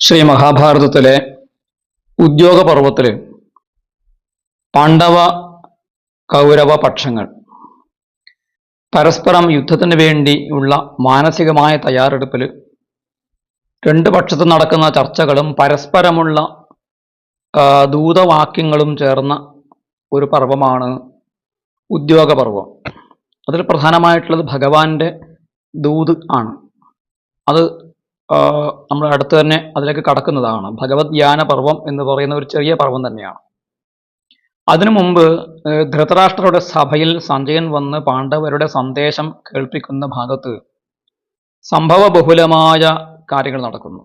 ശ്രീ മഹാഭാരതത്തിലെ ഉദ്യോഗപർവത്തിൽ പാണ്ഡവ കൗരവ പക്ഷങ്ങൾ പരസ്പരം യുദ്ധത്തിന് വേണ്ടി ഉള്ള മാനസികമായ തയ്യാറെടുപ്പിൽ രണ്ട് പക്ഷത്ത് നടക്കുന്ന ചർച്ചകളും പരസ്പരമുള്ള ദൂതവാക്യങ്ങളും ചേർന്ന ഒരു പർവമാണ് ഉദ്യോഗപർവം. അതിൽ പ്രധാനമായിട്ടുള്ളത് ഭഗവാന്റെ ദൂത് ആണ്. അത് നമ്മൾ അടുത്ത് തന്നെ അതിലേക്ക് കടക്കുന്നതാണ്. ഭഗവത് ധ്യാന പർവം എന്ന് പറയുന്ന ഒരു ചെറിയ പർവം തന്നെയാണ്. അതിനു മുമ്പ് ധൃതരാഷ്ട്രരുടെ സഭയിൽ സഞ്ജയൻ വന്ന് പാണ്ഡവരുടെ സന്ദേശം കേൾപ്പിക്കുന്ന ഭാഗത്ത് സംഭവ ബഹുലമായ കാര്യങ്ങൾ നടക്കുന്നു.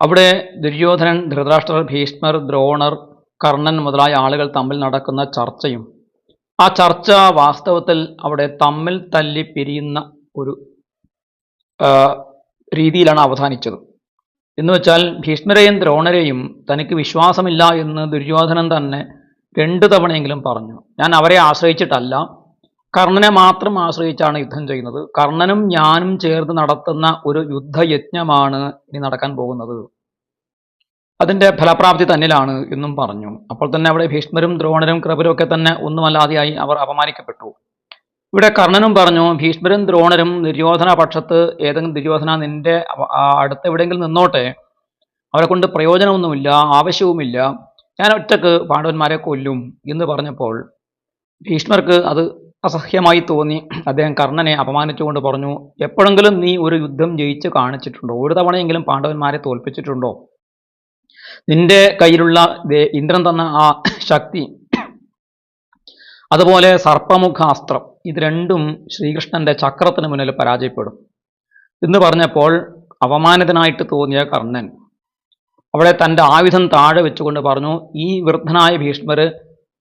അവിടെ ദുര്യോധനൻ ധൃതരാഷ്ട്രർ ഭീഷ്മർ ദ്രോണർ കർണൻ മുതലായ ആളുകൾ തമ്മിൽ നടക്കുന്ന ചർച്ചയും ആ ചർച്ച വാസ്തവത്തിൽ അവിടെ തമ്മിൽ തല്ലി പിരിയുന്ന ഒരു രീതിയിലാണ് അവസാനിച്ചത്. എന്ന് വെച്ചാൽ ഭീഷ്മരെയും ദ്രോണരെയും തനിക്ക് വിശ്വാസമില്ല എന്ന് ദുര്യോധനൻ തന്നെ രണ്ട് തവണയെങ്കിലും പറഞ്ഞു. ഞാൻ അവരെ ആശ്രയിച്ചിട്ടല്ല. കർണനെ മാത്രം ആശ്രയിച്ചാണ് യുദ്ധം ചെയ്യുന്നത്. കർണനും ഞാനും ചേർന്ന് നടത്തുന്ന ഒരു യുദ്ധയജ്ഞമാണ് ഇനി നടക്കാൻ പോകുന്നത്. അതിന്റെ ഫലപ്രാപ്തി തന്നിലാണ് എന്നും പറഞ്ഞു. അപ്പോൾ തന്നെ അവിടെ ഭീഷ്മരും ദ്രോണരും കൃപരും ഒക്കെ തന്നെ ഒന്നുമല്ലാതെയായി അവർ അപമാനിക്കപ്പെട്ടു. ഇവിടെ കർണനും പറഞ്ഞു ഭീഷ്മരും ദ്രോണരും ദുര്യോധന പക്ഷത്ത് ഏതെങ്കിലും ദുര്യോധന നിന്റെ അടുത്ത് എവിടെയെങ്കിലും നിന്നോട്ടെ. അവരെ കൊണ്ട് പ്രയോജനമൊന്നുമില്ല ആവശ്യവുമില്ല. ഞാൻ ഒറ്റയ്ക്ക് പാണ്ഡവന്മാരെ കൊല്ലും എന്ന് പറഞ്ഞപ്പോൾ ഭീഷ്മർക്ക് അത് അസഹ്യമായി തോന്നി. അദ്ദേഹം കർണനെ അപമാനിച്ചുകൊണ്ട് പറഞ്ഞു എപ്പോഴെങ്കിലും നീ ഒരു യുദ്ധം ജയിച്ച് കാണിച്ചിട്ടുണ്ടോ? ഒരു തവണയെങ്കിലും പാണ്ഡവന്മാരെ തോൽപ്പിച്ചിട്ടുണ്ടോ? നിന്റെ കയ്യിലുള്ള ഇന്ദ്രൻ തന്ന ആ ശക്തി അതുപോലെ സർപ്പമുഖാസ്ത്രം ഇത് രണ്ടും ശ്രീകൃഷ്ണന്റെ ചക്രത്തിന് മുന്നിൽ പരാജയപ്പെടും. എന്ന് പറഞ്ഞപ്പോൾ അവമാനിതനായിട്ട് തോന്നിയ കർണൻ അവിടെ തന്റെ ആയുധം താഴെ വെച്ചുകൊണ്ട് പറഞ്ഞു ഈ വൃദ്ധനായ ഭീഷ്മർ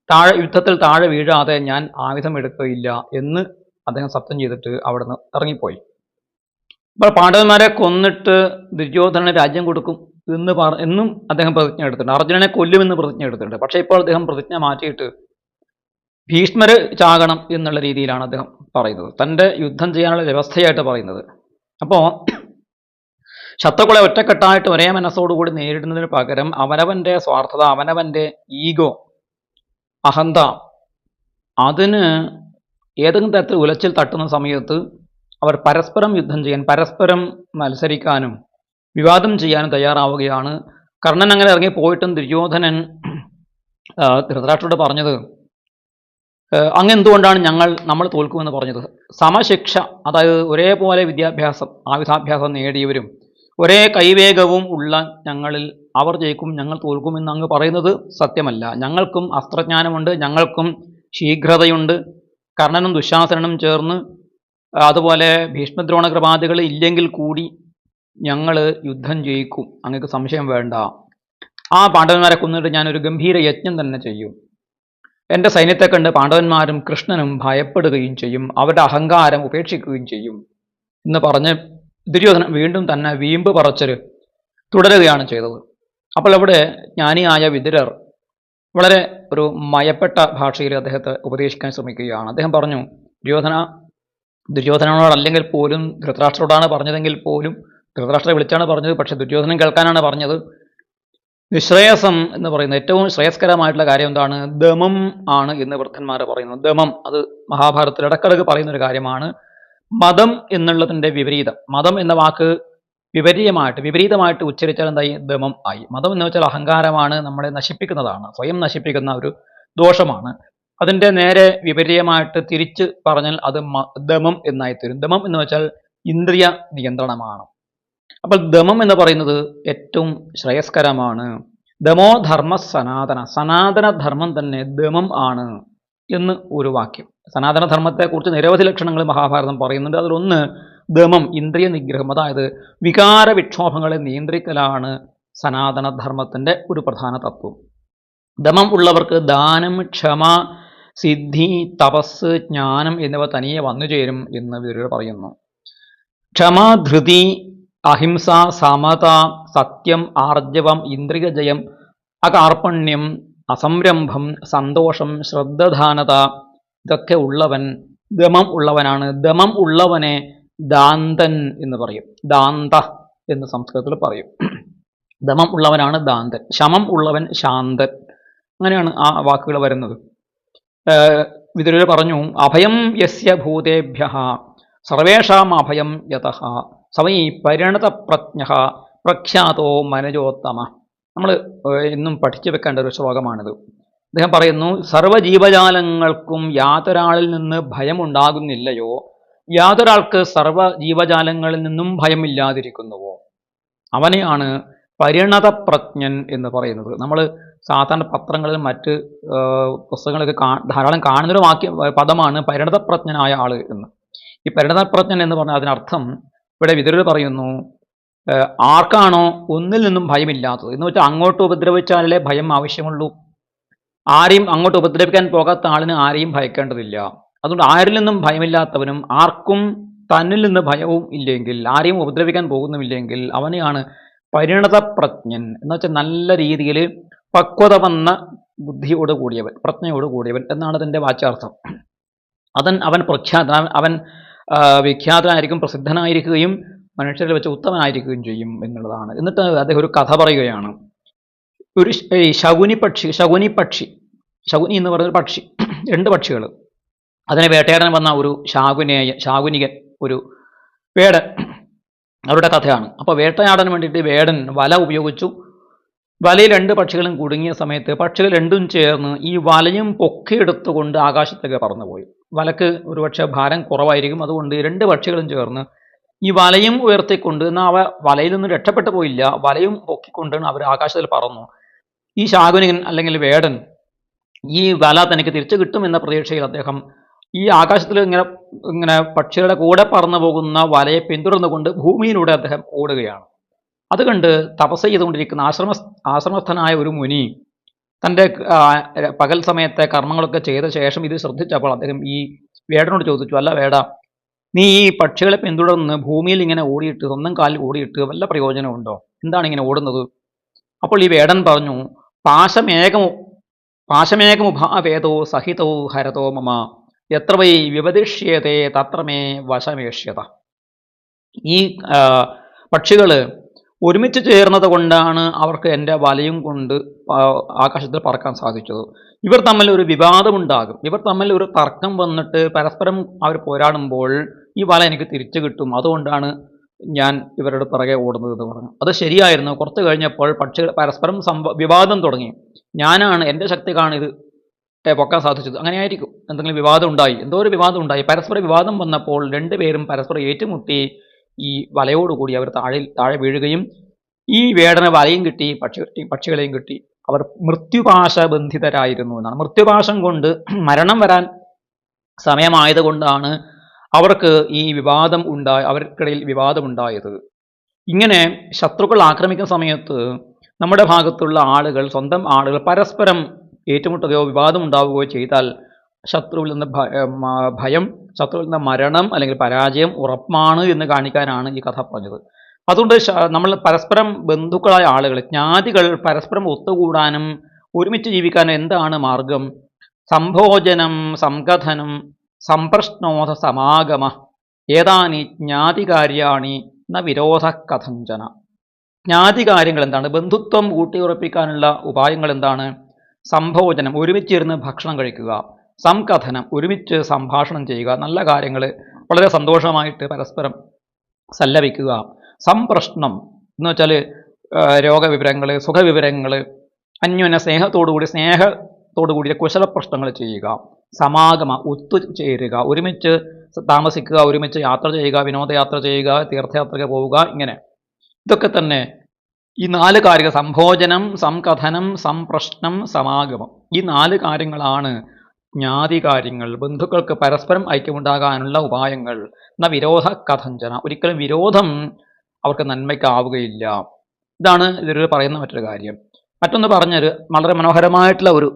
താഴെ യുദ്ധത്തിൽ താഴെ വീഴാതെ ഞാൻ ആയുധം എടുക്കുകയില്ല എന്ന് അദ്ദേഹം സത്യം ചെയ്തിട്ട് അവിടുന്ന് ഇറങ്ങിപ്പോയി. അപ്പോൾ പാണ്ഡവന്മാരെ കൊന്നിട്ട് ദുര്യോധനന് രാജ്യം കൊടുക്കും എന്ന് പറ എന്നും അദ്ദേഹം പ്രതിജ്ഞ എടുത്തിട്ടുണ്ട്. അർജുനനെ കൊല്ലുമെന്ന് പ്രതിജ്ഞ എടുത്തിട്ടുണ്ട്. പക്ഷേ ഇപ്പോൾ അദ്ദേഹം പ്രതിജ്ഞ മാറ്റിയിട്ട് ഭീഷ്മര് ചാകണം എന്നുള്ള രീതിയിലാണ് അദ്ദേഹം പറയുന്നത്. തന്റെ യുദ്ധം ചെയ്യാനുള്ള വ്യവസ്ഥയായിട്ട് പറയുന്നത്. അപ്പോൾ ശത്രുക്കളെ ഒറ്റക്കെട്ടായിട്ട് ഒരേ മനസ്സോടുകൂടി നേരിടുന്നതിന് പകരം അവനവന്റെ സ്വാർത്ഥത അവനവന്റെ ഈഗോ അഹന്ത അതിന് ഏതെങ്കിലും തരത്തിൽ ഉലച്ചിൽ തട്ടുന്ന സമയത്ത് അവർ പരസ്പരം യുദ്ധം ചെയ്യാൻ പരസ്പരം മത്സരിക്കാനും വിവാദം ചെയ്യാനും തയ്യാറാവുകയാണ്. കർണൻ അങ്ങനെ ഇറങ്ങി പോയിട്ടും ദുര്യോധനൻ ധൃതരാഷ്ട്രോട് പറഞ്ഞത് അങ്ങ് എന്തുകൊണ്ടാണ് ഞങ്ങൾ നമ്മൾ തോൽക്കുമെന്ന് പറഞ്ഞത്? സമശിക്ഷ അതായത് ഒരേപോലെ വിദ്യാഭ്യാസം ആയുധാഭ്യാസം നേടിയവരും ഒരേ കൈവേഗവും ഉള്ള ഞങ്ങളിൽ അവർ ജയിക്കും ഞങ്ങൾ തോൽക്കുമെന്ന് അങ്ങ് പറയുന്നത് സത്യമല്ല. ഞങ്ങൾക്കും അസ്ത്രജ്ഞാനമുണ്ട് ഞങ്ങൾക്കും ശീഘ്രതയുണ്ട്. കർണനും ദുശാസനും ചേർന്ന് അതുപോലെ ഭീഷ്മദ്രോണ കൃപാദികൾ ഇല്ലെങ്കിൽ കൂടി ഞങ്ങൾ യുദ്ധം ജയിക്കും. അങ്ങക്ക് സംശയം വേണ്ട. ആ പാണ്ഡവന്മാരെ കൊന്നിട്ട് ഞാനൊരു ഗംഭീര യജ്ഞം തന്നെ ചെയ്യും. എന്റെ സൈന്യത്തെ കണ്ട് പാണ്ഡവന്മാരും കൃഷ്ണനും ഭയപ്പെടുകയും ചെയ്യും. അവരുടെ അഹങ്കാരം ഉപേക്ഷിക്കുകയും ചെയ്യും. എന്ന് പറഞ്ഞ് ദുര്യോധനൻ വീണ്ടും തന്നെ വീമ്പ് പറച്ചര് തുടരുകയാണ് ചെയ്തത്. അപ്പോൾ അവിടെ ജ്ഞാനിയായ വിതുരർ വളരെ ഒരു മയപ്പെട്ട ഭാഷയിൽ അദ്ദേഹത്തെ ഉപദേശിക്കാൻ ശ്രമിക്കുകയാണ്. അദ്ദേഹം പറഞ്ഞു ദുര്യോധന ദുര്യോധനനോടല്ലെങ്കിൽ പോലും ധൃതരാഷ്ട്രോടാണ് പറഞ്ഞതെങ്കിൽ പോലും ധൃതരാഷ്ട്രെ വിളിച്ചാണ് പറഞ്ഞത്. പക്ഷേ ദുര്യോധനൻ കേൾക്കാനാണ് പറഞ്ഞത്. നിശ്രേയസം എന്ന് പറയുന്ന ഏറ്റവും ശ്രേയസ്കരമായിട്ടുള്ള കാര്യം എന്താണ്? ദമം ആണ് എന്ന് വൃദ്ധന്മാർ പറയുന്നു ദമം അത് മഹാഭാരതത്തിൽ ഇടക്കിടക്ക് പറയുന്ന ഒരു കാര്യമാണ്. മതം എന്നുള്ളതിന്റെ വിപരീതം. മതം എന്ന വാക്ക് വിപരീതമായിട്ട് വിപരീതമായിട്ട് ഉച്ചരിച്ചാൽ എന്തായി? ദമം ആയി. മതം എന്ന് വെച്ചാൽ അഹങ്കാരമാണ് നമ്മളെ നശിപ്പിക്കുന്നതാണ്. സ്വയം നശിപ്പിക്കുന്ന ഒരു ദോഷമാണ്. അതിന്റെ നേരെ വിപരീതമായിട്ട് തിരിച്ച് പറഞ്ഞാൽ അത് ദമം എന്നായി തീരും ദമം എന്ന് വെച്ചാൽ ഇന്ദ്രിയ നിയന്ത്രണമാണ്. അപ്പോൾ ദമം എന്ന് പറയുന്നത് ഏറ്റവും ശ്രേയസ്കരമാണ്. ദമോ ധർമ്മ സനാതന. സനാതന ധർമ്മം തന്നെ ദമം ആണ് എന്ന് ഒരു വാക്യം. സനാതന ധർമ്മത്തെക്കുറിച്ച് നിരവധി ലക്ഷണങ്ങൾ മഹാഭാരതം പറയുന്നുണ്ട്. അതിലൊന്ന് ദമം ഇന്ദ്രിയ നിഗ്രഹം അതായത് വികാര വിക്ഷോഭങ്ങളെ നിയന്ത്രിക്കലാണ് സനാതന ധർമ്മത്തിന്റെ ഒരു പ്രധാന തത്വം. ദമം ഉള്ളവർക്ക് ദാനം ക്ഷമ സിദ്ധി തപസ് ജ്ഞാനം എന്നിവ തനിയെ വന്നു ചേരും എന്ന് വിവരർ പറയുന്നു. ക്ഷമ ധൃതി അഹിംസ സമത സത്യം ആർജവം ഇന്ദ്രിയജയം അകാർപ്പണ്യം അസംരംഭം സന്തോഷം ശ്രദ്ധധാനത ഇതൊക്കെ ഉള്ളവൻ ദമം ഉള്ളവനാണ്. ദമം ഉള്ളവനെ ദാന്തൻ എന്ന് പറയും. ദാന്ത എന്ന് സംസ്കൃതത്തിൽ പറയും. ദമം ഉള്ളവനാണ് ദാന്തൻ. ശമം ഉള്ളവൻ ശാന്തൻ. അങ്ങനെയാണ് ആ വാക്കുകൾ വരുന്നത്. വിതുരർ പറഞ്ഞു അഭയം യസ്യ ഭൂതേഭ്യ സർവേഷാം അഭയം യത സവൈ പരിണതപ്രജ്ഞ പ്രഖ്യാതോ മനജോത്തമ. നമ്മൾ ഇന്നും പഠിച്ചു വെക്കേണ്ട ഒരു ശ്ലോകമാണിത്. അദ്ദേഹം പറയുന്നു സർവജീവജാലങ്ങൾക്കും യാതൊരാളിൽ നിന്ന് ഭയമുണ്ടാകുന്നില്ലയോ? യാതൊരാൾക്ക് സർവ ജീവജാലങ്ങളിൽ നിന്നും ഭയമില്ലാതിരിക്കുന്നുവോ? അവനെയാണ് പരിണതപ്രജ്ഞൻ എന്ന് പറയുന്നത്. നമ്മൾ സാധാരണ പത്രങ്ങളിൽ മറ്റ് പുസ്തകങ്ങളൊക്കെ കാ ധാരാളം കാണുന്നൊരു വാക്യ പദമാണ് പരിണതപ്രജ്ഞനായ ആൾ എന്ന്. ഈ പരിണതപ്രജ്ഞൻ എന്ന് പറഞ്ഞാൽ അതിനർത്ഥം ഇവിടെ വിതുരർ പറയുന്നു ആർക്കാണോ ഒന്നിൽ നിന്നും ഭയമില്ലാത്തത്? എന്ന് വെച്ചാൽ അങ്ങോട്ട് ഉപദ്രവിച്ചാലേ ഭയം ആവശ്യമുള്ളൂ. ആരെയും അങ്ങോട്ട് ഉപദ്രവിക്കാൻ പോകാത്ത ആളിന് ആരെയും ഭയക്കേണ്ടതില്ല. അതുകൊണ്ട് ആരിൽ നിന്നും ഭയമില്ലാത്തവനും ആർക്കും തന്നിൽ നിന്ന് ഭയവും ഇല്ലെങ്കിൽ ആരെയും ഉപദ്രവിക്കാൻ പോകുന്നുമില്ലെങ്കിൽ അവനെയാണ് പരിണതപ്രജ്ഞൻ എന്ന് വെച്ചാൽ നല്ല രീതിയിൽ പക്വത വന്ന ബുദ്ധിയോട് കൂടിയവൻ പ്രജ്ഞയോട് കൂടിയവൻ എന്നാണ് അതിന്റെ വാചാർത്ഥം അതൻ അവൻ പ്രഖ്യാത അവൻ വിഖ്യാതനായിരിക്കും പ്രസിദ്ധനായിരിക്കുകയും മനുഷ്യരിൽ വെച്ച് ഉത്തമനായിരിക്കുകയും ചെയ്യും എന്നുള്ളതാണ്. എന്നിട്ട് അദ്ദേഹം ഒരു കഥ പറയുകയാണ്. ഒരു ശകുനി പക്ഷി ശകുനി പക്ഷി ശകുനി എന്ന് പറയുന്ന പക്ഷി രണ്ട് പക്ഷികൾ. അതിനെ വേട്ടയാടാൻ വന്ന ഒരു ശാകുനേയ ശാകുനികൻ ഒരു വേടൻ അവരുടെ കഥയാണ്. അപ്പോൾ വേട്ടയാടാൻ വേണ്ടിയിട്ട് വേടൻ വല ഉപയോഗിച്ചു. വലയിൽ രണ്ട് പക്ഷികളും കുടുങ്ങിയ സമയത്ത് പക്ഷികൾ രണ്ടും ചേർന്ന് ഈ വലയും പൊക്കിയെടുത്തുകൊണ്ട് ആകാശത്തേക്ക് പറന്നുപോയി. വലക്ക് ഒരുപക്ഷെ ഭാരം കുറവായിരിക്കും. അതുകൊണ്ട് രണ്ട് പക്ഷികളും ചേർന്ന് ഈ വലയും ഉയർത്തിക്കൊണ്ട് എന്നാൽ അവ വലയിൽ നിന്ന് രക്ഷപ്പെട്ടു പോയില്ല. വലയും പൊക്കിക്കൊണ്ടാണ് അവർ ആകാശത്തിൽ പറന്നു. ഈ ശാകുനികൻ അല്ലെങ്കിൽ വേടൻ ഈ വല തനിക്ക് തിരിച്ചു കിട്ടും എന്ന പ്രതീക്ഷയിൽ അദ്ദേഹം ഈ ആകാശത്തിൽ ഇങ്ങനെ ഇങ്ങനെ പക്ഷികളുടെ കൂടെ പറന്നു പോകുന്ന വലയെ പിന്തുടർന്നുകൊണ്ട് ഭൂമിയിലൂടെ അദ്ദേഹം ഓടുകയാണ്. അത് തപസ് ചെയ്തുകൊണ്ടിരിക്കുന്ന ആശ്രമ ആശ്രമസ്ഥനായ ഒരു മുനി തന്റെ പകൽ സമയത്തെ കർമ്മങ്ങളൊക്കെ ചെയ്ത ശേഷം ഇത് ശ്രദ്ധിച്ചപ്പോൾ അദ്ദേഹം ഈ വേടനോട് ചോദിച്ചു അല്ല വേട നീ ഈ പക്ഷികളെ പിന്തുടർന്ന് ഭൂമിയിൽ ഇങ്ങനെ ഓടിയിട്ട് സ്വന്തം കാലിൽ ഓടിയിട്ട് വല്ല പ്രയോജനമുണ്ടോ? എന്താണ് ഇങ്ങനെ ഓടുന്നത്? അപ്പോൾ ഈ വേടൻ പറഞ്ഞു പാശമേകമു പാശമേകമുഭാവേദോ സഹിതോ ഹരതോ മമ എത്ര വൈ വിവദിഷ്യത്തെ തത്രമേ വശമേഷ്യത. ഈ പക്ഷികൾ ഒരുമിച്ച് ചേർന്നത് കൊണ്ടാണ് അവർക്ക് എന്റെ വലയും കൊണ്ട് ആകാശത്തിൽ പറക്കാൻ സാധിച്ചത്. ഇവർ തമ്മിൽ ഒരു വിവാദമുണ്ടാകും. ഇവർ തമ്മിൽ ഒരു തർക്കം വന്നിട്ട് പരസ്പരം അവർ പോരാടുമ്പോൾ ഈ വല എനിക്ക് തിരിച്ചു കിട്ടും. അതുകൊണ്ടാണ് ഞാൻ ഇവരുടെ പിറകെ ഓടുന്നത് എന്ന് പറഞ്ഞു. അത് ശരിയായിരുന്നു. കുറച്ച് കഴിഞ്ഞപ്പോൾ പക്ഷികൾ പരസ്പരം വിവാദം തുടങ്ങി. ഞാനാണ് എന്റെ ശക്തി കാണിത് പൊക്കാൻ സാധിച്ചത്. അങ്ങനെയായിരിക്കും. എന്തെങ്കിലും വിവാദം ഉണ്ടായി. എന്തോ ഒരു വിവാദം ഉണ്ടായി. പരസ്പര വിവാദം വന്നപ്പോൾ രണ്ടുപേരും പരസ്പരം ഏറ്റുമുട്ടി ഈ വലയോടുകൂടി അവർ താഴെ താഴെ വീഴുകയും ഈ വേടന വലയും കിട്ടി പക്ഷി പക്ഷികളെയും കിട്ടി. അവർ മൃത്യുപാശ ബന്ധിതരായിരുന്നു എന്നാണ്. മൃത്യുപാശം കൊണ്ട് മരണം വരാൻ സമയമായതുകൊണ്ടാണ് അവർക്ക് ഈ വിവാദം ഉണ്ടായ അവർക്കിടയിൽ വിവാദമുണ്ടായത്. ഇങ്ങനെ ശത്രുക്കൾ ആക്രമിക്കുന്ന സമയത്ത് നമ്മുടെ ഭാഗത്തുള്ള ആളുകൾ സ്വന്തം ആളുകൾ പരസ്പരം ഏറ്റുമുട്ടുകയോ വിവാദം ഉണ്ടാവുകയോ ചെയ്താൽ ശത്രുവിൽ നിന്ന് ഭയം ശത്രുവിൽ നിന്ന് മരണം അല്ലെങ്കിൽ പരാജയം ഉറപ്പാണ് എന്ന് കാണിക്കാനാണ് ഈ കഥ പറഞ്ഞത്. അതുകൊണ്ട് നമ്മൾ പരസ്പരം ബന്ധുക്കളായ ആളുകൾ ജ്ഞാതികൾ പരസ്പരം ഒത്തുകൂടാനും ഒരുമിച്ച് ജീവിക്കാനും എന്താണ് മാർഗം? സംഭോജനം സംകഥനം സംപ്രശ്നോധ സമാഗമ ഏതാനി ജ്ഞാതികാര്യാണി ന വിരോധ കഥഞ്ചന ജ്ഞാതികാര്യങ്ങൾ എന്താണ്? ബന്ധുത്വം ഊട്ടിയുറപ്പിക്കാനുള്ള ഉപായങ്ങൾ എന്താണ്? സംഭോജനം ഒരുമിച്ചിരുന്ന് ഭക്ഷണം കഴിക്കുക. സംകഥനം ഒരുമിച്ച് സംഭാഷണം ചെയ്യുക നല്ല കാര്യങ്ങൾ വളരെ സന്തോഷമായിട്ട് പരസ്പരം സല്ലപിക്കുക. സംപ്രശ്നം എന്ന് വെച്ചാൽ രോഗവിവരങ്ങൾ സുഖവിവരങ്ങൾ അന്യോന്യ സ്നേഹത്തോടുകൂടി സ്നേഹത്തോടുകൂടിയ കുശല പ്രശ്നങ്ങൾ ചെയ്യുക. സമാഗമ ഒത്തുചേരുക ഒരുമിച്ച് താമസിക്കുക ഒരുമിച്ച് യാത്ര ചെയ്യുക വിനോദയാത്ര ചെയ്യുക തീർത്ഥയാത്രയ്ക്ക് പോവുക ഇങ്ങനെ. ഇതൊക്കെ തന്നെ ഈ നാല് കാര്യങ്ങൾ സംഭോജനം സംകഥനം സംപ്രശ്നം സമാഗമം. ഈ നാല് കാര്യങ്ങളാണ് ജ്ഞാതി കാര്യങ്ങൾ ബന്ധുക്കൾക്ക് പരസ്പരം ഐക്യമുണ്ടാകാനുള്ള ഉപായങ്ങൾ എന്ന വിരോധ കഥഞ്ചന. ഒരിക്കലും വിരോധം അവർക്ക് നന്മയ്ക്കാവുകയില്ല. ഇതാണ് ഇതിൽ പറയുന്ന മറ്റൊരു കാര്യം. മറ്റൊന്ന് പറഞ്ഞത് വളരെ മനോഹരമായിട്ടുള്ള ഒരു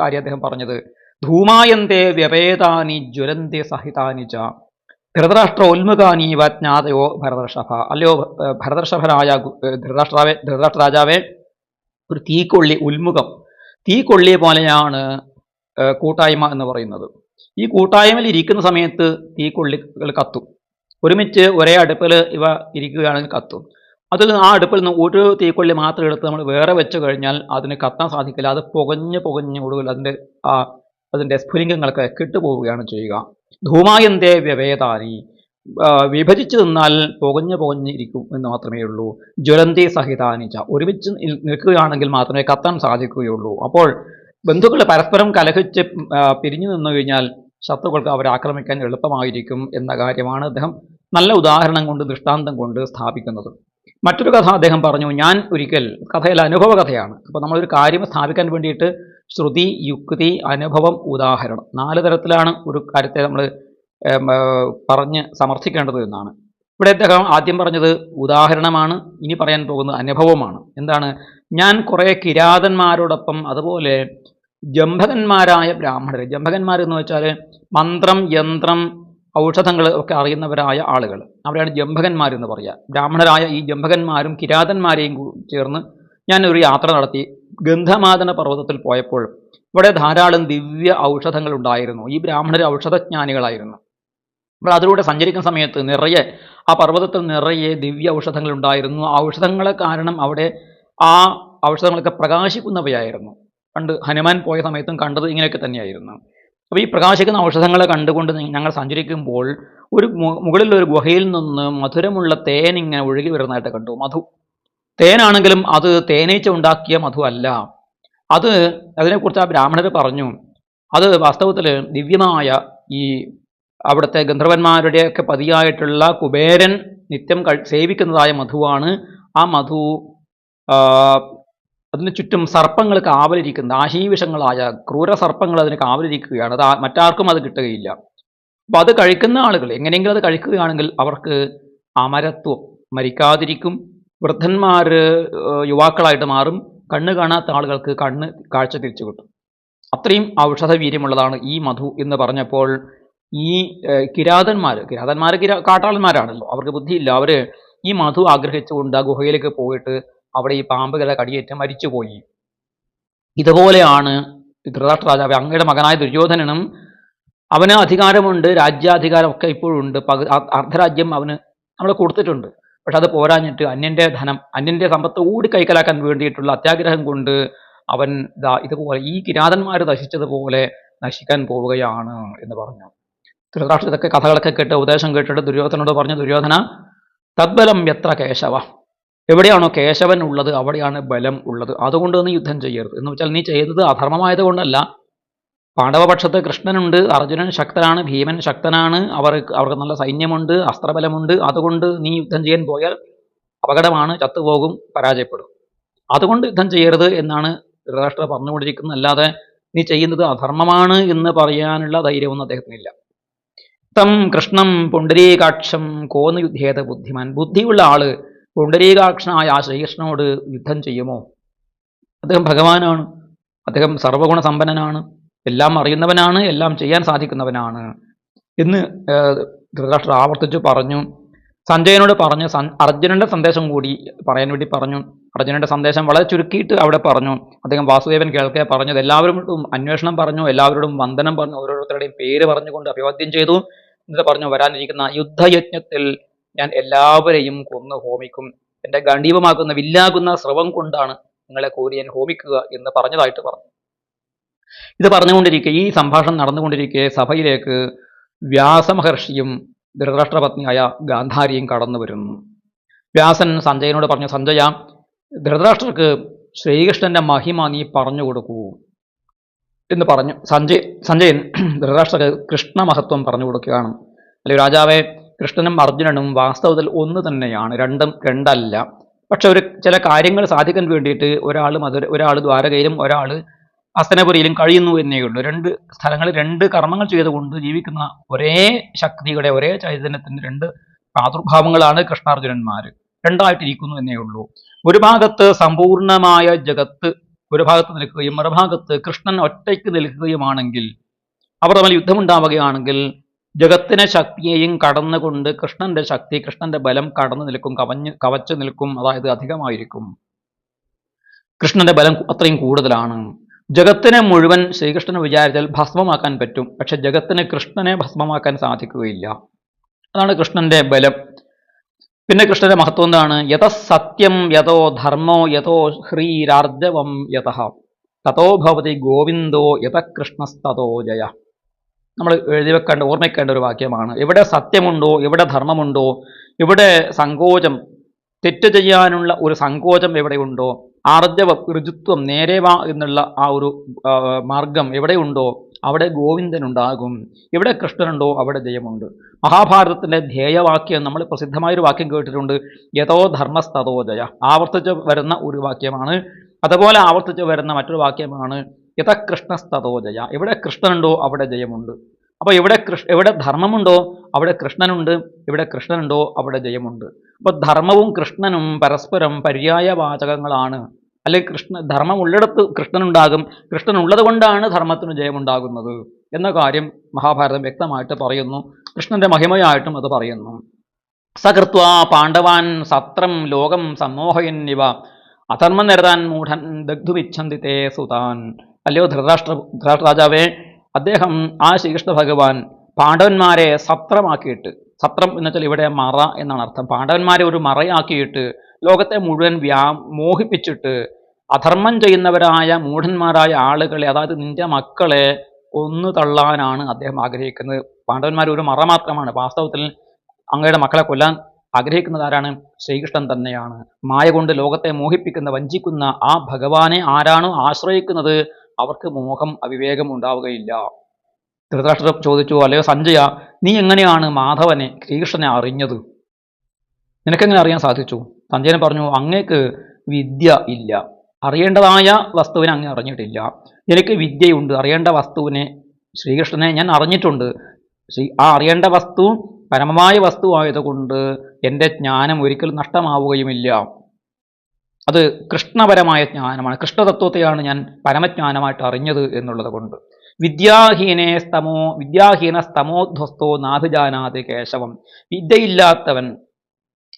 കാര്യം അദ്ദേഹം പറഞ്ഞത്. ധൂമായന്തേ വ്യപേതാനി ജ്വലന്തി സഹിതാനി ച. ധൃതരാഷ്ട്ര ഉന്മുഖാനീവ ജ്ഞാതയോ ഭരതർഷഭ. അല്ലയോ ഭരതർഷഭനായ ധൃതരാഷ്ട്രാവേ ധൃതരാഷ്ട്ര രാജാവേ ഒരു തീക്കൊള്ളി ഉന്മുഖം. തീക്കൊള്ളിയെ പോലെയാണ് കൂട്ടായ്മ എന്ന് പറയുന്നത്. ഈ കൂട്ടായ്മയിൽ ഇരിക്കുന്ന സമയത്ത് ഈ കൊള്ളികൾ കത്തും. ഒരുമിച്ച് ഒരേ അടുപ്പിൽ ഇവ ഇരിക്കുകയാണെങ്കിൽ കത്തും. അതിൽ ആ അടുപ്പിൽ നിന്ന് ഒരു തീക്കൊള്ളി മാത്രം എടുത്ത് നമ്മൾ വേറെ വെച്ച് കഴിഞ്ഞാൽ അതിന് കത്താൻ സാധിക്കില്ല. അത് പുകഞ്ഞ് പുകഞ്ഞ് ഒടുവിൽ അതിന്റെ ആ അതിന്റെ സ്ഫുലിംഗങ്ങളൊക്കെ കെട്ടുപോവുകയാണ് ചെയ്യുക. ധൂമായന്തേ വ്യവേദാനി വിഭജിച്ച് നിന്നാൽ പുകഞ്ഞ് പുകഞ്ഞ് ഇരിക്കും എന്ന് മാത്രമേ ഉള്ളൂ. ജ്വലന്തി സഹിതാനിച്ച ഒരുമിച്ച് നിൽക്കുകയാണെങ്കിൽ മാത്രമേ കത്താൻ സാധിക്കുകയുള്ളൂ. അപ്പോൾ ബന്ധുക്കൾ പരസ്പരം കലഹിച്ച് പിരിഞ്ഞു നിന്നു കഴിഞ്ഞാൽ ശത്രുക്കൾക്ക് അവരെ ആക്രമിക്കാൻ എളുപ്പമായിരിക്കും എന്ന കാര്യമാണ് അദ്ദേഹം നല്ല ഉദാഹരണം കൊണ്ട് ദൃഷ്ടാന്തം കൊണ്ട് സ്ഥാപിക്കുന്നത്. മറ്റൊരു കഥ അദ്ദേഹം പറഞ്ഞു ഞാൻ ഒരിക്കൽ കഥയിൽ അനുഭവ കഥയാണ് അപ്പോൾ നമ്മളൊരു കാര്യം സ്ഥാപിക്കാൻ വേണ്ടിയിട്ട് ശ്രുതി യുക്തി അനുഭവം ഉദാഹരണം നാല് തരത്തിലാണ് ഒരു കാര്യത്തെ നമ്മൾ പറഞ്ഞ് സമർത്ഥിക്കേണ്ടത് എന്നാണ്. ഇവിടെ അദ്ദേഹം ആദ്യം പറഞ്ഞത് ഉദാഹരണമാണ് ഇനി പറയാൻ പോകുന്നത് അനുഭവമാണ്. എന്താണ്? ഞാൻ കുറേ കിരാതന്മാരോടൊപ്പം അതുപോലെ ജംഭകന്മാരായ ബ്രാഹ്മണർ. ജംഭകന്മാർ എന്ന് വെച്ചാൽ മന്ത്രം യന്ത്രം ഔഷധങ്ങൾ ഒക്കെ അറിയുന്നവരായ ആളുകൾ. അവരാണ് ജംഭകന്മാരെന്ന് പറയുക ബ്രാഹ്മണരായ ഈ ജംഭകന്മാരും കിരാതന്മാരെയും ചേർന്ന് ഞാൻ ഒരു യാത്ര നടത്തി ഗന്ധമാദന പർവതത്തിൽ പോയപ്പോൾ ഇവിടെ ധാരാളം ദിവ്യ ഔഷധങ്ങൾ ഉണ്ടായിരുന്നു. ഈ ബ്രാഹ്മണർ ഔഷധജ്ഞാനികളായിരുന്നു. അപ്പോൾ അതിലൂടെ സഞ്ചരിക്കുന്ന സമയത്ത് നിറയെ ആ പർവതത്തിൽ നിറയെ ദിവ്യ ഔഷധങ്ങൾ ഉണ്ടായിരുന്നു. ഔഷധങ്ങളെ കാരണം അവിടെ ആ ഔഷധങ്ങളൊക്കെ പ്രകാശിക്കുന്നവയായിരുന്നു. പണ്ട് ഹനുമാൻ പോയ സമയത്തും കണ്ടത് ഇങ്ങനെയൊക്കെ തന്നെയായിരുന്നു. അപ്പോൾ ഈ പ്രകാശിക്കുന്ന ഔഷധങ്ങളെ കണ്ടുകൊണ്ട് ഞങ്ങൾ സഞ്ചരിക്കുമ്പോൾ ഒരു മുകളിലൊരു ഗുഹയിൽ നിന്ന് മധുരമുള്ള തേൻ ഇങ്ങനെ ഒഴുകി വരുന്നതായിട്ട് കണ്ടു. മധു. തേനാണെങ്കിലും അത് തേനീച്ച ഉണ്ടാക്കിയ മധു അല്ല. അത് അതിനെക്കുറിച്ച് ആ ബ്രാഹ്മണർ പറഞ്ഞു. അത് വാസ്തവത്തിൽ ദിവ്യമായ ഈ അവിടുത്തെ ഗന്ധർവന്മാരുടെയൊക്കെ പതിയായിട്ടുള്ള കുബേരൻ നിത്യം സേവിക്കുന്നതായ മധുവാണ്. ആ മധു അതിന് ചുറ്റും സർപ്പങ്ങൾ കാവലിരിക്കുന്നത് ആശീവിഷങ്ങളായ ക്രൂര സർപ്പങ്ങൾ അതിന് കാവലിരിക്കുകയാണ്. അത് മറ്റാർക്കും അത് കിട്ടുകയില്ല. അപ്പോൾ അത് കഴിക്കുന്ന ആളുകൾ എങ്ങനെയെങ്കിലും അത് കഴിക്കുകയാണെങ്കിൽ അവർക്ക് അമരത്വം മരിക്കാതിരിക്കും. വൃദ്ധന്മാർ യുവാക്കളായിട്ട് മാറും. കണ്ണ് കാണാത്ത ആളുകൾക്ക് കണ്ണ് കാഴ്ച തിരിച്ചു കിട്ടും. അത്രയും ഔഷധ വീര്യമുള്ളതാണ് ഈ മധു എന്ന് പറഞ്ഞപ്പോൾ ഈ കിരാതന്മാർ കിരാതന്മാർ കിരാ കാട്ടാളന്മാരാണല്ലോ. അവർക്ക് ബുദ്ധിയില്ല. അവർ ഈ മധു ആഗ്രഹിച്ചുകൊണ്ട് ആ ഗുഹയിലേക്ക് പോയിട്ട് അവിടെ ഈ പാമ്പുകളെ കടിയേറ്റ് മരിച്ചുപോയി. ഇതുപോലെയാണ് ധൃതരാഷ്ട്ര രാജാവ് അങ്ങയുടെ മകനായ ദുര്യോധനനും അവന് അധികാരമുണ്ട് രാജ്യാധികാരമൊക്കെ ഇപ്പോഴുണ്ട്. പകു അർദ്ധരാജ്യം അവന് നമ്മൾ കൊടുത്തിട്ടുണ്ട്. പക്ഷെ അത് പോരാഞ്ഞിട്ട് അന്യന്റെ ധനം അന്യന്റെ സമ്പത്ത് കൂടി കൈക്കലാക്കാൻ വേണ്ടിയിട്ടുള്ള അത്യാഗ്രഹം കൊണ്ട് അവൻ ദാ ഇതുപോലെ ഈ കിരാതന്മാർ നശിച്ചതുപോലെ നശിക്കാൻ പോവുകയാണ് എന്ന് പറഞ്ഞു. ധൃതരാഷ്ട്ര ഇതൊക്കെ കഥകളൊക്കെ കേട്ട് ഉപദേശം കേട്ടിട്ട് ദുര്യോധനോട് പറഞ്ഞു ദുര്യോധന തദ്ബലം എത്ര കേശവ. എവിടെയാണോ കേശവൻ ഉള്ളത് അവിടെയാണ് ബലം ഉള്ളത്. അതുകൊണ്ട് നീ യുദ്ധം ചെയ്യരുത്. എന്ന് വെച്ചാൽ നീ ചെയ്തത് അധർമ്മമായത് കൊണ്ടല്ല. പാണ്ഡവപക്ഷത്ത് കൃഷ്ണനുണ്ട് അർജുനൻ ശക്തനാണ് ഭീമൻ ശക്തനാണ് അവർക്ക് അവർക്ക് നല്ല സൈന്യമുണ്ട് അസ്ത്രബലമുണ്ട്. അതുകൊണ്ട് നീ യുദ്ധം ചെയ്യാൻ പോയാൽ അപകടമാണ് ചത്തുപോകും പരാജയപ്പെടും. അതുകൊണ്ട് യുദ്ധം ചെയ്യരുത് എന്നാണ് ധൃതരാഷ്ട്ര പറഞ്ഞുകൊണ്ടിരിക്കുന്നത്. അല്ലാതെ നീ ചെയ്യുന്നത് അധർമ്മമാണ് എന്ന് പറയാനുള്ള ധൈര്യമൊന്നും അദ്ദേഹത്തിനില്ല. തം കൃഷ്ണം പുണ്ടരീകാക്ഷം കോന്ന് യുദ്ധേത ബുദ്ധിമാൻ. ബുദ്ധിയുള്ള ആൾ പുണ്ടരീകാക്ഷനായ ആ ശ്രീകൃഷ്ണനോട് യുദ്ധം ചെയ്യുമോ? അദ്ദേഹം ഭഗവാനാണ്. അദ്ദേഹം സർവഗുണ സമ്പന്നനാണ് എല്ലാം അറിയുന്നവനാണ്. എല്ലാം ചെയ്യാൻ സാധിക്കുന്നവനാണ് എന്ന് ധൃതരാഷ്ട്രർ ആവർത്തിച്ചു പറഞ്ഞു. സഞ്ജയനോട് പറഞ്ഞു അർജുനന്റെ സന്ദേശം കൂടി പറയാൻ വേണ്ടി പറഞ്ഞു. അർജുനന്റെ സന്ദേശം വളരെ ചുരുക്കിയിട്ട് അവിടെ പറഞ്ഞു. അദ്ദേഹം വാസുദേവൻ കേൾക്കെ പറഞ്ഞത് എല്ലാവരോടും അന്വേഷണം പറഞ്ഞു. എല്ലാവരോടും വന്ദനം പറഞ്ഞു. ഓരോരുത്തരുടെയും പേര് പറഞ്ഞുകൊണ്ട് അഭിവാദ്യം ചെയ്തു. എന്നിട്ട് പറഞ്ഞു വരാനിരിക്കുന്ന യുദ്ധയജ്ഞത്തിൽ ഞാൻ എല്ലാവരെയും കൊന്ന് ഹോമിക്കും എന്റെ ഗണ്ഡീപമാക്കുന്ന വില്ലാകുന്ന സ്രവം കൊണ്ടാണ് നിങ്ങളെ കോരി ഞാൻ ഹോമിക്കുക എന്ന് പറഞ്ഞതായിട്ട് പറഞ്ഞു. ഇത് പറഞ്ഞുകൊണ്ടിരിക്കെ ഈ സംഭാഷണം നടന്നുകൊണ്ടിരിക്കെ സഭയിലേക്ക് വ്യാസമഹർഷിയും ധൃതരാഷ്ട്രപത്നിയായ ഗാന്ധാരിയും കടന്നു വരുന്നു. വ്യാസൻ സഞ്ജയനോട് പറഞ്ഞു സഞ്ജയ ധൃതരാഷ്ട്രർക്ക് ശ്രീകൃഷ്ണന്റെ മഹിമ നീ പറഞ്ഞു കൊടുക്കൂ. എന്ന് പറഞ്ഞു സഞ്ജയ് സഞ്ജയൻ ധൃതരാഷ്ട്രക്ക് കൃഷ്ണമഹത്വം പറഞ്ഞു കൊടുക്കുകയാണ്. അല്ലെങ്കിൽ രാജാവെ കൃഷ്ണനും അർജുനനും വാസ്തവത്തിൽ ഒന്ന് തന്നെയാണ്. രണ്ടും രണ്ടല്ല. പക്ഷെ ഒരു ചില കാര്യങ്ങൾ സാധിക്കാൻ വേണ്ടിയിട്ട് ഒരാൾ മധുര ഒരാൾ ദ്വാരകയിലും ഒരാൾ അസ്തനപുരിയിലും കഴിയുന്നു എന്നേ ഉള്ളൂ. രണ്ട് സ്ഥലങ്ങളിൽ രണ്ട് കർമ്മങ്ങൾ ചെയ്തുകൊണ്ട് ജീവിക്കുന്ന ഒരേ ശക്തിയുടെ ഒരേ ചൈതന്യത്തിന്റെ രണ്ട് പ്രാദുർഭാവങ്ങളാണ് കൃഷ്ണാർജുനന്മാർ. രണ്ടായിട്ടിരിക്കുന്നു എന്നേ ഉള്ളൂ. ഒരു ഭാഗത്ത് സമ്പൂർണമായ ജഗത്ത് ഒരു ഭാഗത്ത് നിൽക്കുകയും മറുഭാഗത്ത് കൃഷ്ണൻ ഒറ്റയ്ക്ക് നിൽക്കുകയുമാണെങ്കിൽ അവർ തമ്മിൽ യുദ്ധമുണ്ടാവുകയാണെങ്കിൽ ജഗത്തിനെ ശക്തിയെയും കടന്നുകൊണ്ട് കൃഷ്ണന്റെ ശക്തി കൃഷ്ണന്റെ ബലം കടന്നു നിൽക്കും കവഞ്ഞ് കവച്ചു നിൽക്കും അതായത് അധികമായിരിക്കും. കൃഷ്ണന്റെ ബലം അത്രയും കൂടുതലാണ്. ജഗത്തിനെ മുഴുവൻ ശ്രീകൃഷ്ണൻ വിചാരിച്ചാൽ ഭസ്മമാക്കാൻ പറ്റും പക്ഷെ ജഗത്തിന് കൃഷ്ണനെ ഭസ്മമാക്കാൻ സാധിക്കുകയില്ല. അതാണ് കൃഷ്ണന്റെ ബലം. പിന്നെ കൃഷ്ണന്റെ മഹത്വം എന്താണ്? യഥ സത്യം യഥോ ധർമ്മോ യഥോ ഹ്രീരാർജവം യഥ. തഥോഭവതി ഗോവിന്ദോ യഥ കൃഷ്ണസ്തതോ ജയ. നമ്മൾ എഴുതി വെക്കേണ്ട ഓർമ്മിക്കേണ്ട ഒരു വാക്യമാണ്. എവിടെ സത്യമുണ്ടോ എവിടെ ധർമ്മമുണ്ടോ ഇവിടെ സങ്കോചം തെറ്റ് ചെയ്യാനുള്ള ഒരു സങ്കോചം എവിടെയുണ്ടോ ആർജവം ഋജുത്വം നേരെവാ എന്നുള്ള ആ ഒരു മാർഗം എവിടെയുണ്ടോ അവിടെ ഗോവിന്ദനുണ്ടാകും. എവിടെ കൃഷ്ണനുണ്ടോ അവിടെ ജയമുണ്ട് മഹാഭാരതത്തിന്റെ ധ്യേയവാക്യം നമ്മൾ പ്രസിദ്ധമായൊരു വാക്യം കേട്ടിട്ടുണ്ട് യഥോ ധർമ്മസ്തതോ ജയ. ആവർത്തിച്ച് വരുന്ന ഒരു വാക്യമാണ്. അതുപോലെ ആവർത്തിച്ച് വരുന്ന മറ്റൊരു വാക്യമാണ് യഥ കൃഷ്ണസ്തതോ ജയ. എവിടെ കൃഷ്ണനുണ്ടോ അവിടെ ജയമുണ്ട്. അപ്പോൾ എവിടെ കൃഷ് എവിടെ ധർമ്മമുണ്ടോ അവിടെ കൃഷ്ണനുണ്ട്. എവിടെ കൃഷ്ണനുണ്ടോ അവിടെ ജയമുണ്ട്. അപ്പോൾ ധർമ്മവും കൃഷ്ണനും പരസ്പരം പര്യായ വാചകങ്ങളാണ് അല്ലെങ്കിൽ കൃഷ്ണ ധർമ്മം ഉള്ളിടത്ത് കൃഷ്ണനുണ്ടാകും. കൃഷ്ണനുള്ളത് കൊണ്ടാണ് ധർമ്മത്തിന് ജയമുണ്ടാകുന്നത് എന്ന കാര്യം മഹാഭാരതം വ്യക്തമായിട്ട് പറയുന്നു. കൃഷ്ണന്റെ മഹിമയായിട്ടും അത് പറയുന്നു. സകൃത്വ പാണ്ഡവാൻ സത്രം ലോകം സമ്മോഹയന്നിവ അധർമ്മം നിരതാൻ മൂഢൻ ദഗ്ധുമിച്ഛന്തി തേ സുതാൻ. അല്ലയോ ധൃതരാഷ്ട്ര ധൃതരാഷ്ട്ര രാജാവേ അദ്ദേഹം ആ ശ്രീകൃഷ്ണ ഭഗവാൻ പാണ്ഡവന്മാരെ സത്രമാക്കിയിട്ട് സത്രം എന്ന് വെച്ചാൽ ഇവിടെ മറ എന്നാണ് അർത്ഥം. പാണ്ഡവന്മാരെ ഒരു മറയാക്കിയിട്ട് ലോകത്തെ മുഴുവൻ വ്യാ മോഹിപ്പിച്ചിട്ട് അധർമ്മം ചെയ്യുന്നവരായ മൂഢന്മാരായ ആളുകളെ അതായത് നിന്റെ മക്കളെ കൊന്നു തള്ളാനാണ് അദ്ദേഹം ആഗ്രഹിക്കുന്നത്. പാണ്ഡവന്മാർ ഒരു മറ മാത്രമാണ്. വാസ്തവത്തിൽ അങ്ങയുടെ മക്കളെ കൊല്ലാൻ ആഗ്രഹിക്കുന്നത് ആരാണ്? ശ്രീകൃഷ്ണൻ തന്നെയാണ്. മായ കൊണ്ട് ലോകത്തെ മോഹിപ്പിക്കുന്ന വഞ്ചിക്കുന്ന ആ ഭഗവാനെ ആരാണോ ആശ്രയിക്കുന്നത്? അവർക്ക് മോഹം അവിവേകം ഉണ്ടാവുകയില്ല. ധൃതരാഷ്ട്രം ചോദിച്ചു അല്ലയോ സഞ്ജയ നീ എങ്ങനെയാണ് മാധവനെ ശ്രീകൃഷ്ണനെ അറിഞ്ഞത്? നിനക്കെങ്ങനെ അറിയാൻ സാധിച്ചു? സഞ്ജയൻ പറഞ്ഞു അങ്ങേക്ക് വിദ്യ ഇല്ല. അറിയേണ്ടതായ വസ്തുവിനെ അങ്ങ് അറിഞ്ഞിട്ടില്ല. എനിക്ക് വിദ്യയുണ്ട്. അറിയേണ്ട വസ്തുവിനെ ശ്രീകൃഷ്ണനെ ഞാൻ അറിഞ്ഞിട്ടുണ്ട്. ശ്രീ ആ അറിയേണ്ട വസ്തു പരമമായ വസ്തുവായതുകൊണ്ട് എന്റെ ജ്ഞാനം ഒരിക്കലും നഷ്ടമാവുകയുമില്ല. അത് കൃഷ്ണപരമായ ജ്ഞാനമാണ്. കൃഷ്ണതത്വത്തെയാണ് ഞാൻ പരമജ്ഞാനമായിട്ട് അറിഞ്ഞത് എന്നുള്ളത് കൊണ്ട്. വിദ്യാഹീനെ സ്തമോ വിദ്യാഹീന സ്തമോധ്വസ്തോ നാഥുജാനാതി കേശവം. വിദ്യയില്ലാത്തവൻ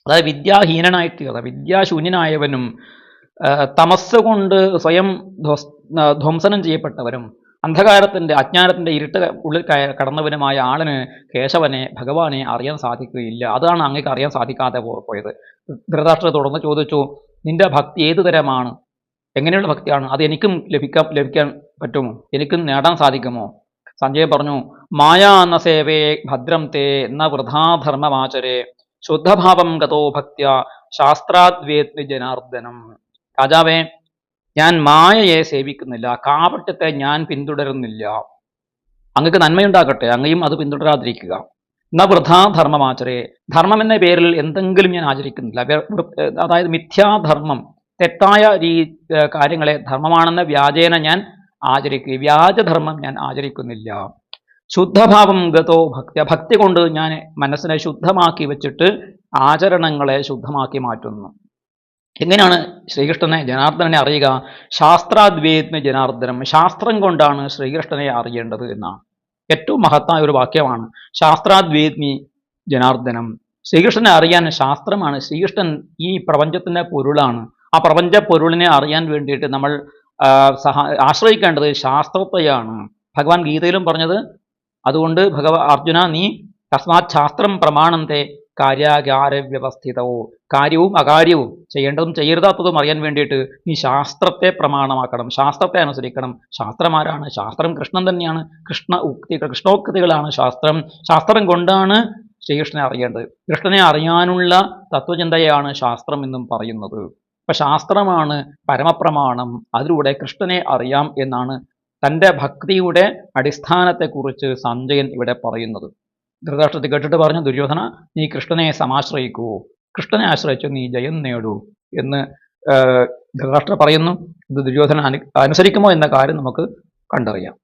അതായത് വിദ്യാഹീനനായിട്ട് തീർന്ന വിദ്യാശൂന്യനായവനും തമസ് കൊണ്ട് സ്വയം ധ്വസ് ധ്വംസനം ചെയ്യപ്പെട്ടവരും അന്ധകാരത്തിന്റെ അജ്ഞാനത്തിന്റെ ഇരുട്ട് ഉള്ളിൽ കടന്നവനുമായ ആളിന് കേശവനെ ഭഗവാനെ അറിയാൻ സാധിക്കുകയില്ല. അതാണ് അങ്ങേക്ക് അറിയാൻ സാധിക്കാതെ പോയത്. ധൃതാഷ്ട്രം തുടർന്ന് ചോദിച്ചു നിന്റെ ഭക്തി ഏതു തരമാണ്? എങ്ങനെയുള്ള ഭക്തിയാണ്? അത് എനിക്കും ലഭിക്കാൻ ലഭിക്കാൻ പറ്റുമോ? എനിക്കും നേടാൻ സാധിക്കുമോ? സഞ്ജയ് പറഞ്ഞു മായാ എന്ന സേവേ ഭദ്രം തേ എന്ന വൃഥാധർമ്മമാചരേ ശുദ്ധഭാവം ഗതോ ഭക്തിയ ശാസ്ത്രാദ്വേത്വി ജനാർദ്ദനം. രാജാവേ ഞാൻ മായയെ സേവിക്കുന്നില്ല കാപട്യത്തെ ഞാൻ പിന്തുടരുന്നില്ല. അങ്ങക്ക് നന്മയുണ്ടാകട്ടെ അങ്ങയും അത് പിന്തുടരാതിരിക്കുക. ന ധർമ്മം എന്ന പേരിൽ എന്തെങ്കിലും ഞാൻ ആചരിക്കുന്നില്ല. അതായത് മിഥ്യാധർമ്മം തെറ്റായ രീ കാര്യങ്ങളെ ധർമ്മമാണെന്ന വ്യാജേന ഞാൻ ആചരിക്കുക വ്യാജധർമ്മം ഞാൻ ആചരിക്കുന്നില്ല. ശുദ്ധഭാവം ഗതോ ഭക്തി ഭക്തി കൊണ്ട് ഞാൻ മനസ്സിനെ ശുദ്ധമാക്കി വെച്ചിട്ട് ആചരണങ്ങളെ ശുദ്ധമാക്കി മാറ്റുന്നു. എങ്ങനെയാണ് ശ്രീകൃഷ്ണനെ ജനാർദ്ദനെ അറിയുക? ശാസ്ത്രാദ്വേത്മ ജനാർദ്ദനം ശാസ്ത്രം കൊണ്ടാണ് ശ്രീകൃഷ്ണനെ അറിയേണ്ടത് എന്നാണ്. ഏറ്റവും മഹത്തായ ഒരു വാക്യമാണ്. ശാസ്ത്രാദ്വേദ്മി ജനാർദ്ദനം. ശ്രീകൃഷ്ണനെ അറിയാൻ ശാസ്ത്രമാണ്. ശ്രീകൃഷ്ണൻ ഈ പ്രപഞ്ചത്തിന്റെ പൊരുളാണ്. ആ പ്രപഞ്ച പൊരുളിനെ അറിയാൻ വേണ്ടിയിട്ട് നമ്മൾ ആശ്രയിക്കേണ്ടത് ശാസ്ത്രത്തെയാണ്. ഭഗവാൻ ഗീതയിലും പറഞ്ഞത് അതുകൊണ്ട് ഭഗവ അർജുന നീ തസ്മാത് ശാസ്ത്രം പ്രമാണത്തെ കാര്യാകാര വ്യവസ്ഥിതവോ കാര്യവും അകാര്യവും ചെയ്യേണ്ടതും ചെയ്യരുതാത്തതും അറിയാൻ വേണ്ടിയിട്ട് നീ ശാസ്ത്രത്തെ പ്രമാണമാക്കണം. ശാസ്ത്രത്തെ അനുസരിക്കണം. ശാസ്ത്രമാരാണ്. ശാസ്ത്രം കൃഷ്ണൻ തന്നെയാണ്. കൃഷ്ണ ഉക്തികൾ കൃഷ്ണോക്തികളാണ് ശാസ്ത്രം. ശാസ്ത്രം കൊണ്ടാണ് ശ്രീകൃഷ്ണനെ അറിയേണ്ടത്. കൃഷ്ണനെ അറിയാനുള്ള തത്വചിന്തയാണ് ശാസ്ത്രം എന്നും പറയുന്നത്. അപ്പൊ ശാസ്ത്രമാണ് പരമപ്രമാണം. അതിലൂടെ കൃഷ്ണനെ അറിയാം എന്നാണ് തന്റെ ഭക്തിയുടെ അടിസ്ഥാനത്തെക്കുറിച്ച് സഞ്ജയൻ ഇവിടെ പറയുന്നത്. ധൃതരാഷ്ട്രത്തിൽ കേട്ടിട്ട് പറഞ്ഞു ദുര്യോധന നീ കൃഷ്ണനെ സമാശ്രയിക്കൂ. കൃഷ്ണനെ ആശ്രയിച്ചു നീ ജയം നേടൂ. എന്ന് ആ, ധൃതരാഷ്ട്ര പറയുന്നു. ഇത് ദുര്യോധന അനു അനുസരിക്കുമോ എന്ന കാര്യം നമുക്ക് കണ്ടറിയാം.